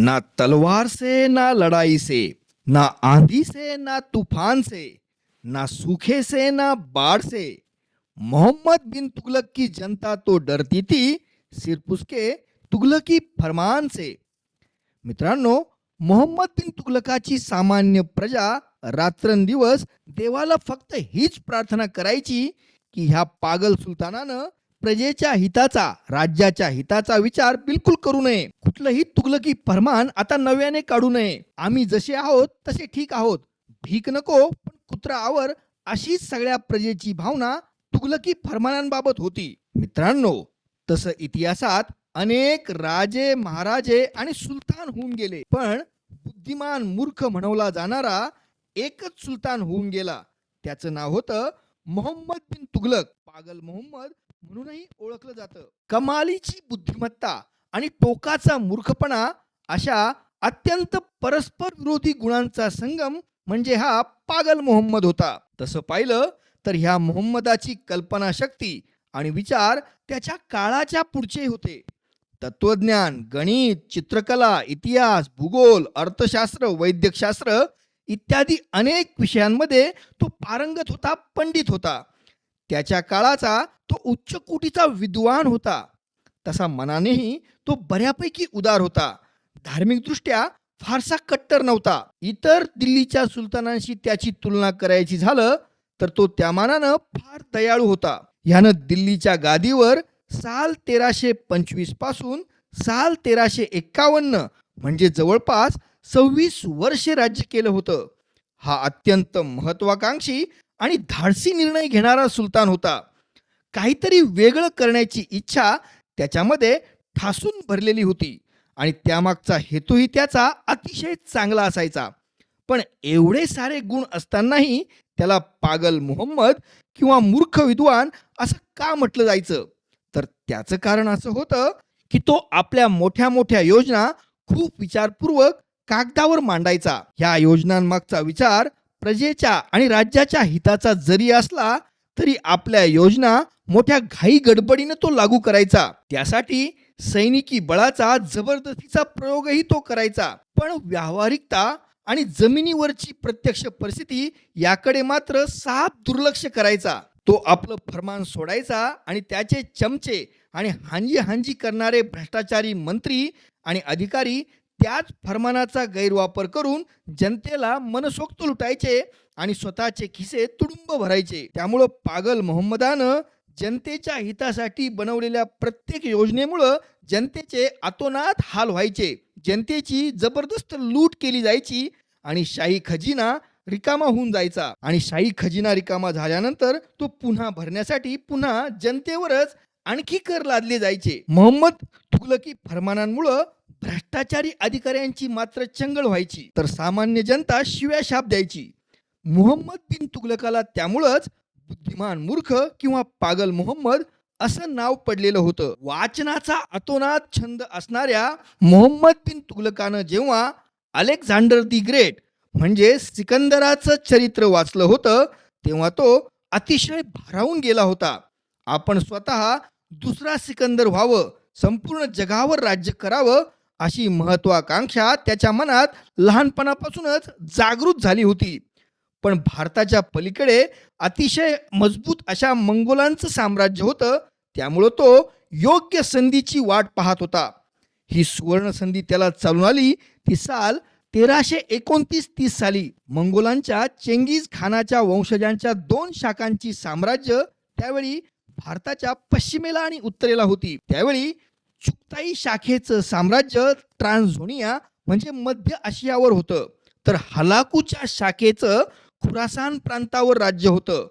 ना तलवार से ना लड़ाई से ना आंधी से ना तूफान से ना सूखे से ना बाढ़ से। मोहम्मद बिन तुगलक की जनता तो डरती थी सिर्फ उसके तुगलकी फरमान से। मित्रांनो मोहम्मद बिन तुगलकाची सामान्य प्रजा रात्रंदिवस देवाला फक्त हीच प्रार्थना करायची की ह्या पागल सुलतानानं प्रजेच्या हिताचा राज्याच्या हिताचा विचार बिलकुल करू नये. कुठलंही तुगलकी फरमान आता नव्याने काढू नये. आम्ही जसे आहोत तसे ठीक आहोत. भीक नको पण कुत्रा आवर अशीच सगळ्या प्रजेची भावना तुगलकी फरमानांबाबत होती. मित्रांनो तसं इतिहासात अनेक राजे महाराजे आणि सुलतान होऊन गेले. पण बुद्धिमान मूर्ख म्हणवला जाणारा एकच सुलतान होऊन गेला. त्याचं नाव होतं मोहम्मद बिन तुगलक. पागल मोहम्मद म्हणूनही ओळखलं जातं. कमालीची बुद्धिमत्ता आणि टोकाचा मूर्खपणा अशा अत्यंत परस्पर विरोधी गुणांचा संगम म्हणजे हा पागल मोहम्मद होता. तसं पाहिलं तर ह्या मोहम्मदाची कल्पनाशक्ती आणि विचार त्याच्या काळाच्या पुढचे होते. तत्वज्ञान गणित चित्रकला इतिहास भूगोल अर्थशास्त्र वैद्यकशास्त्र इत्यादी अनेक विषयांमध्ये तो पारंगत होता पंडित होता. त्याच्या काळाचा तो उच्च कोटीचा विद्वान होता. तसा मनानेही तो बऱ्यापैकी उदार होता. धार्मिकदृष्ट्या फारसा कट्टर नव्हता. इतर दिल्लीच्या सुलतानांशी त्याची तुलना करायची झालं तर तो त्या मानानं फार दयाळू होता. ह्यानं दिल्लीच्या गादीवर साल तेराशे पंचवीसपासून साल तेराशे एक्कावन्न म्हणजे जवळपास सव्वीस वर्षे राज्य केलं होतं. हा अत्यंत महत्वाकांक्षी आणि धाडसी निर्णय घेणारा सुलतान होता. काहीतरी वेगळं करण्याची इच्छा त्याच्यामध्ये ठासून भरलेली होती आणि त्यामागचा हेतूही त्याचा अतिशय चांगला असायचा. पण एवढे सारे गुण असतानाही त्याला पागल मोहम्मद किंवा मूर्ख विद्वान असं का म्हटलं जायचं? तर त्याचं कारण असं होतं की तो आपल्या मोठ्या मोठ्या योजना खूप विचारपूर्वक कागदावर मांडायचा. ह्या योजनांमागचा विचार प्रजेच्या आणि राज्याच्या हिताचा जरी असला तरी आपल्या योजना मोठ्या घाई गडबडीनं तो लागू करायचा. त्यासाठी सैनिकी बळाचा जबरदस्तीचा प्रयोगही तो करायचा. पण व्यावहारिकता आणि जमिनीवरची प्रत्यक्ष परिस्थिती याकडे मात्र साफ दुर्लक्ष करायचा. तो आपलं फरमान सोडायचा आणि त्याचे चमचे आणि हांजी हांजी करणारे भ्रष्टाचारी मंत्री आणि अधिकारी त्याच फरमानाचा गैरवापर करून जनतेला मनसोक्त लुटायचे आणि स्वतःचे खिसे तुडुंब भरायचे. त्यामुळं पागल मोहम्मदानं जनतेच्या हितासाठी बनवलेल्या प्रत्येक योजनेमुळं जनतेचे अतोनात हाल व्हायचे. जनतेची जबरदस्त लूट केली जायची आणि शाही खजिना रिकामा होऊन जायचा. आणि शाही खजिना रिकामा झाल्यानंतर तो पुन्हा भरण्यासाठी पुन्हा जनतेवरच आणखी कर लादले जायचे. मोहम्मद तुगलकी फरमानांमुळं भ्रष्टाचारी अधिकाऱ्यांची मात्र चंगळ व्हायची. तर सामान्य जनता शिव्या शाप द्यायची. मोहम्मद बिन तुगलकाला त्यामुळंच बुद्धिमान मूर्ख किंवा पागल मोहम्मद असं नाव पडलेलं होतं. वाचनाचा अतोनात छंद असणाऱ्या मोहम्मद बिन तुगलकानं जेव्हा अलेक्झांडर दी ग्रेट म्हणजे सिकंदराचं चरित्र वाचलं होतं तेव्हा तो अतिशय भारावून गेला होता. आपण स्वतः दुसरा सिकंदर व्हावं संपूर्ण जगावर राज्य करावं अशी महत्वाकांक्षा त्याच्या मनात लहानपणापासूनच जागृत झाली होती. पण भारताच्या पलीकडे अतिशय मजबूत अशा मंगोलांचं साम्राज्य होतं त्यामुळं तो योग्य संधीची वाट पाहत होता. ही सुवर्ण संधी त्याला चालून आली ती साल तेराशे एकोणतीस तीस साली मंगोलांच्या चेंगीज खानाच्या वंशजांच्या दोन शाखांची साम्राज्य त्यावेळी भारताच्या पश्चिमेला आणि उत्तरेला होती. त्यावेळी चुक्ताई शाखेचं साम्राज्य ट्रान्झोनिया म्हणजे मध्य आशियावर होतं. तर हलाकूच्या शाखेचं खुरासान प्रांतावर राज्य होतं.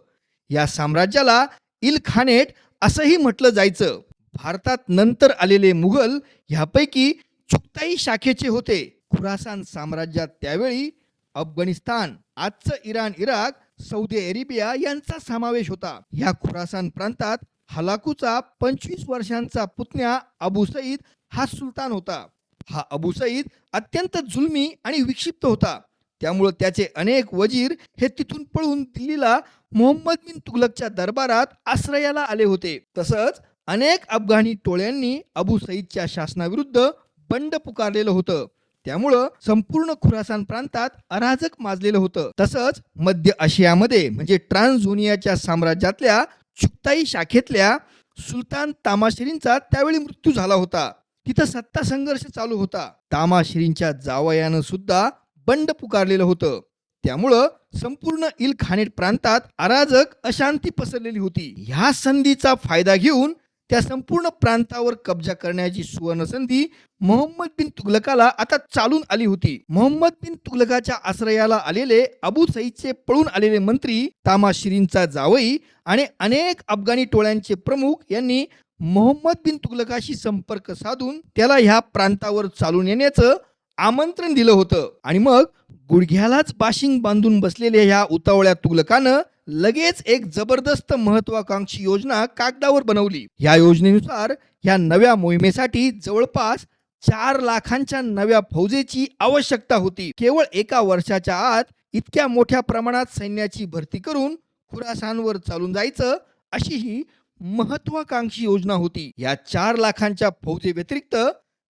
या साम्राज्याला इलखानेट असंही म्हटलं जायचं. भारतात नंतर आलेले मुघल ह्यापैकी चुक्ताई शाखेचे होते. खुरासान साम्राज्यात त्यावेळी अफगाणिस्तान आजचं इराण इराक सौदी अरेबिया यांचा समावेश होता. ह्या खुरासान प्रांतात हलाकूचा पंचवीस वर्षांचा पुतण्या अबू सईद हा सुलतान होता. हा अबू सईद अत्यंत जुलमी आणि विक्षिप्त होता. त्यामुळं त्याचे अनेक वजीर हे तिथून पळून दिल्लीला मोहम्मद बिन तुगलकच्या दरबारात आश्रयाला आले होते. तसंच अनेक अफगाणी टोळ्यांनी अबू सईदच्या शासनाविरुद्ध बंड पुकारलेलं होतं. त्यामुळं संपूर्ण खुरासान प्रांतात अराजक माजलेलं होतं. तसंच मध्य आशियामध्ये म्हणजे ट्रान्झोनियाच्या साम्राज्यातल्या चुक्ताई शाखेतल्या सुलतान तामाशिरींचा त्यावेळी मृत्यू झाला होता. तिथं सत्ता संघर्ष चालू होता. तामाशिरींच्या जावयानं सुद्धा बंड पुकारलेलं होतं. त्यामुळं संपूर्ण इलखानेट प्रांतात अराजक अशांती पसरलेली होती. ह्या संधीचा फायदा घेऊन त्या संपूर्ण प्रांतावर कब्जा करण्याची सुवर्ण संधी मोहम्मद बिन तुगलकाला आता चालून आली होती. मोहम्मद बिन तुगलकाच्या आश्रयाला आलेले अबू सईदचे पळून आलेले मंत्री तामाशिरींचा जावई आणि अनेक अफगाणी टोळ्यांचे प्रमुख यांनी मोहम्मद बिन तुगलकाशी संपर्क साधून त्याला ह्या प्रांतावर चालून येण्याचं आमंत्रण दिलं होतं. आणि मग गुडघ्यालाच बाशिंग बांधून बसलेल्या ह्या उतावळ्या तुगलकानं लगेच एक जबरदस्त महत्वाकांक्षी योजना कागदावर बनवली. या योजनेनुसार या नव्या मोहिमेसाठी जवळपास चार लाखांच्या नव्या फौजेची आवश्यकता होती. केवळ एका वर्षाच्या आत इतक्या मोठ्या प्रमाणात सैन्याची भरती करून खुरासानवर चालून जायचं अशी ही महत्वाकांक्षी योजना होती. या चार लाखांच्या फौजे व्यतिरिक्त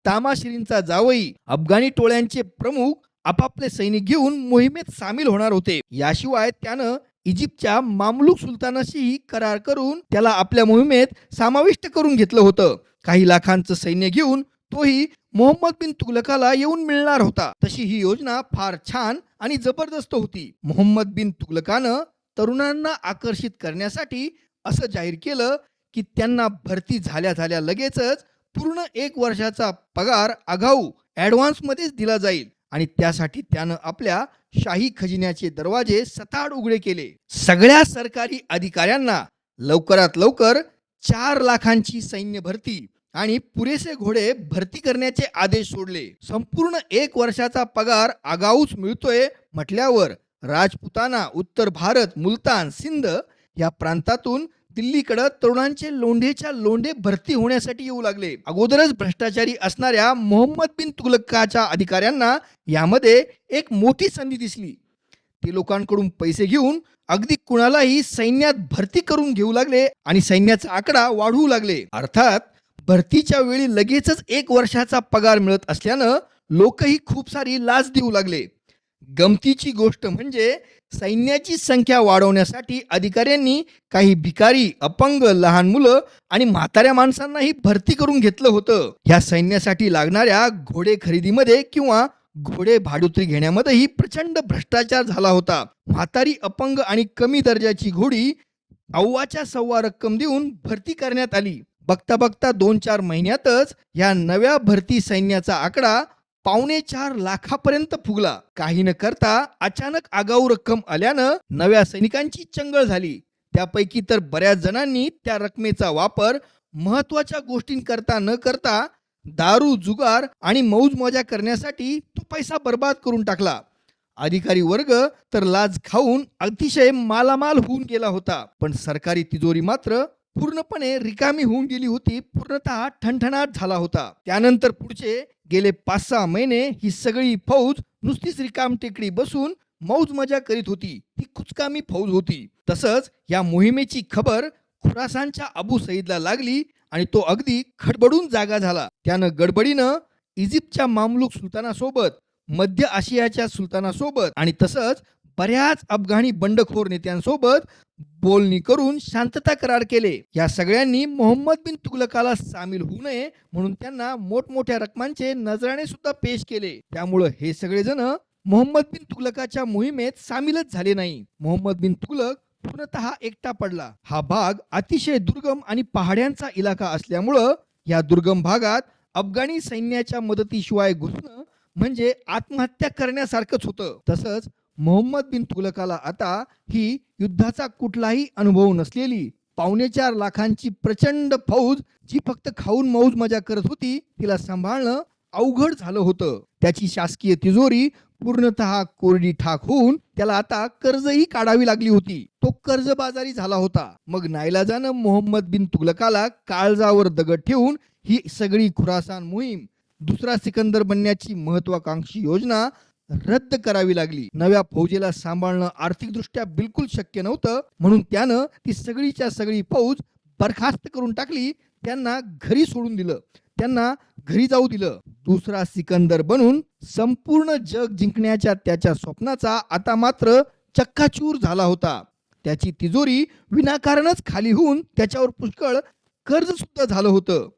तामाशिरींचा जावई अफगाणी टोळ्यांचे प्रमुख आपापले सैनिक घेऊन मोहिमेत सामील होणार होते. याशिवाय त्यानं इजिप्तच्या मामलूक सुलतानाशीही करार करून त्याला आपल्या मोहिमेत समाविष्ट करून घेतलं होतं. काही लाखांचं सैन्य घेऊन तोही मोहम्मद बिन तुगलकाला येऊन मिळणार होता. तशी ही योजना फार छान आणि जबरदस्त होती. मोहम्मद बिन तुगलकानं तरुणांना आकर्षित करण्यासाठी असं जाहीर केलं की त्यांना भरती झाल्या झाल्या लगेचच पूर्ण एक वर्षाचा पगार आगाऊ ॲडव्हान्समध्येच दिला जाईल. आणि त्यासाठी त्यानं आपल्या शाही खजिन्याचे दरवाजे सताड उघडे केले. सगळ्या सरकारी अधिकाऱ्यांना लवकरात लवकर चार लाखांची सैन्य भरती आणि पुरेसे घोडे भरती करण्याचे आदेश सोडले. संपूर्ण एक वर्षाचा पगार आगाऊच मिळतोय म्हटल्यावर राजपुताना उत्तर भारत मुलतान सिंध या प्रांतातून दिल्लीकडे तरुणांचे लोंढेच्या लोंढे भरती होण्यासाठी येऊ लागले. अगोदरच भ्रष्टाचारी असणाऱ्या मोहम्मद बिन तुगलकाच्या अधिकाऱ्यांना यामध्ये एक मोठी संधी दिसली. ते लोकांकडून पैसे घेऊन अगदी कुणालाही सैन्यात भरती करून घेऊ लागले आणि सैन्याचा आकडा वाढवू लागले. अर्थात भरतीच्या वेळी लगेचच एक वर्षाचा पगार मिळत असल्यानं लोकही खूप सारी लाच देऊ लागले. गमतीची गोष्ट म्हणजे सैन्याची संख्या वाढवण्यासाठी अधिकाऱ्यांनी काही भिकारी अपंग लहान मुलं आणि म्हाताऱ्या माणसांनाही भरती करून घेतलं होतं. या सैन्यासाठी लागणाऱ्या घोडे खरेदीमध्ये किंवा घोडे भाडुत्री घेण्यामध्येही प्रचंड भ्रष्टाचार झाला होता. म्हातारी अपंग आणि कमी दर्जाची घोडी अव्वाच्या सव्वा रक्कम देऊन भरती करण्यात आली. बघता बघता दोन चार महिन्यातच या नव्या भरती सैन्याचा आकडा पावणे चार लाखापर्यंत फुगला. काही न करता अचानक आगाऊ रक्कम आल्यानं नव्या सैनिकांची चंगळ झाली. त्यापैकी तर बऱ्याच जणांनी त्या रकमेचा वापर महत्त्वाच्या गोष्टींकरता न करता दारू जुगार आणि मौज मजा करण्यासाठी तो पैसा बर्बाद करून टाकला. अधिकारी वर्ग तर लाज खाऊन अतिशय मालामाल होऊन गेला होता. पण सरकारी तिजोरी मात्र पूर्णपणे रिकामी होऊन गेली होती. पूर्णतः ठणठणाट झाला होता. त्यानंतर पुढचे गेले पाच सहा महिने ही सगळी फौज नुसतीच रिकाम टेकडी बसून मौज मजा करीत होती. ती कुचकामी फौज होती. तसंच या मोहिमेची खबर खुरासानच्या अबू सईदला लागली आणि तो अगदी खडबडून जागा झाला. त्यानं गडबडीनं इजिप्तच्या मामलूक सुलतानासोबत मध्य आशियाच्या सुलतानासोबत आणि तसंच बऱ्याच अफगाणी बंडखोर नेत्यांसोबत बोलणी करून शांतता करार केले. या सगळ्यांनी मोहम्मद बिन तुगलकाला सामील होऊ नये म्हणून त्यांना मोठमोठ्या रकमांचे नजराणे सुद्धा पेश केले. त्यामुळं हे सगळेजण मोहम्मद बिन तुगलकाच्या मोहिमेत सामीलच झाले नाही. मोहम्मद बिन तुगलक पूर्णतः एकटा पडला. हा भाग अतिशय दुर्गम आणि पहाड्यांचा इलाका असल्यामुळं या दुर्गम भागात अफगाणी सैन्याच्या मदतीशिवाय घुसणं म्हणजे आत्महत्या करण्यासारखंच होतं. तसंच मोहम्मद बिन तुलकाला आता ही युद्धाचा कुठलाही अनुभव नसलेली पावणे चार लाखांची प्रचंड फौज जी फक्त खाऊन मौज मजा करत होती तिला सांभाळणं अवघड झालं होतं. त्याची शासकीय तिजोरी पूर्णतः कोरडी ठाक होऊन त्याला आता कर्जही काढावी लागली होती. तो कर्जबाजारी झाला होता. मग नाईलाजानं मोहम्मद बिन तुगलकाला काळजावर दगड ठेवून ही सगळी खुरासान मोहीम दुसरा सिकंदर बनण्याची महत्वाकांक्षी योजना रद्द करावी लागली. नव्या फौजेला सांभाळणं आर्थिकदृष्ट्या बिलकुल शक्य नव्हतं. म्हणून त्यानं ती सगळीच्या सगळी फौज बरखास्त करून टाकली. त्यांना घरी सोडून दिलं. त्यांना घरी जाऊ दिलं. दुसरा सिकंदर बनून संपूर्ण जग जिंकण्याच्या त्याच्या स्वप्नाचा आता मात्र चक्काचूर झाला होता. त्याची तिजोरी विनाकारणच खाली होऊन त्याच्यावर पुष्कळ कर्ज सुद्धा झालं होतं.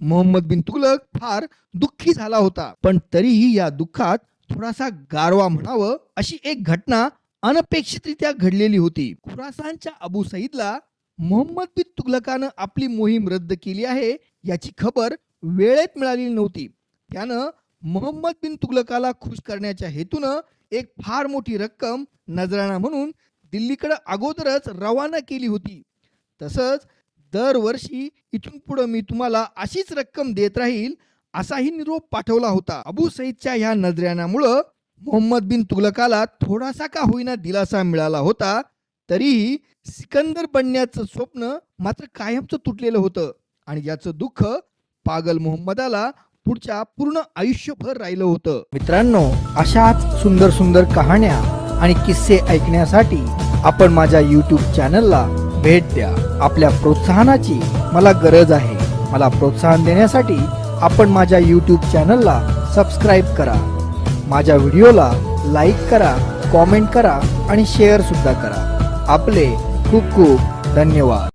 मोहम्मद बिन तुगलक फार दुःखी झाला होता. पण तरीही या दुःखात थोडासा गारवा म्हणावं अशी एक घटना अनपेक्षितरित्या घडलेली होती. खुरासानच्या अबू सईदला मोहम्मद बिन तुगलकानं आपली मोहीम रद्द केली आहे याची खबर वेळेत मिळाली नव्हती. त्यानं मोहम्मद बिन तुगलकाला खुश करण्याच्या हेतूनं एक फार मोठी रक्कम नजराणा म्हणून दिल्लीकडे अगोदरच रवाना केली होती. तसंच दरवर्षी इथून पुढं मी तुम्हाला अशीच रक्कम देत राहील असाही निरोप पाठवला होता. अबू सईदच्या ह्या नजराण्यामुळं मोहम्मद बिन तुगलकाला थोडासा का होईना दिलासा मिळाला होता तरीही सिकंदर बनण्याचं स्वप्न मात्र कायमचं तुटलेलं होतं आणि याचं दुःख पागल मोहम्मदाला पुढच्या पूर्ण आयुष्यभर राहिलं होतं. मित्रांनो अशाच सुंदर सुंदर कहाण्या आणि किस्से ऐकण्यासाठी आपण माझ्या यूट्यूब चॅनलला भेट द्या. आपल्या प्रोत्साहनाची मला गरज आहे. मला प्रोत्साहन देण्यासाठी आपण माझ्या यूट्यूब चॅनलला सबस्क्राईब करा. माझ्या व्हिडिओला लाईक करा कॉमेंट करा आणि शेअरसुद्धा करा. आपले खूप खूप धन्यवाद.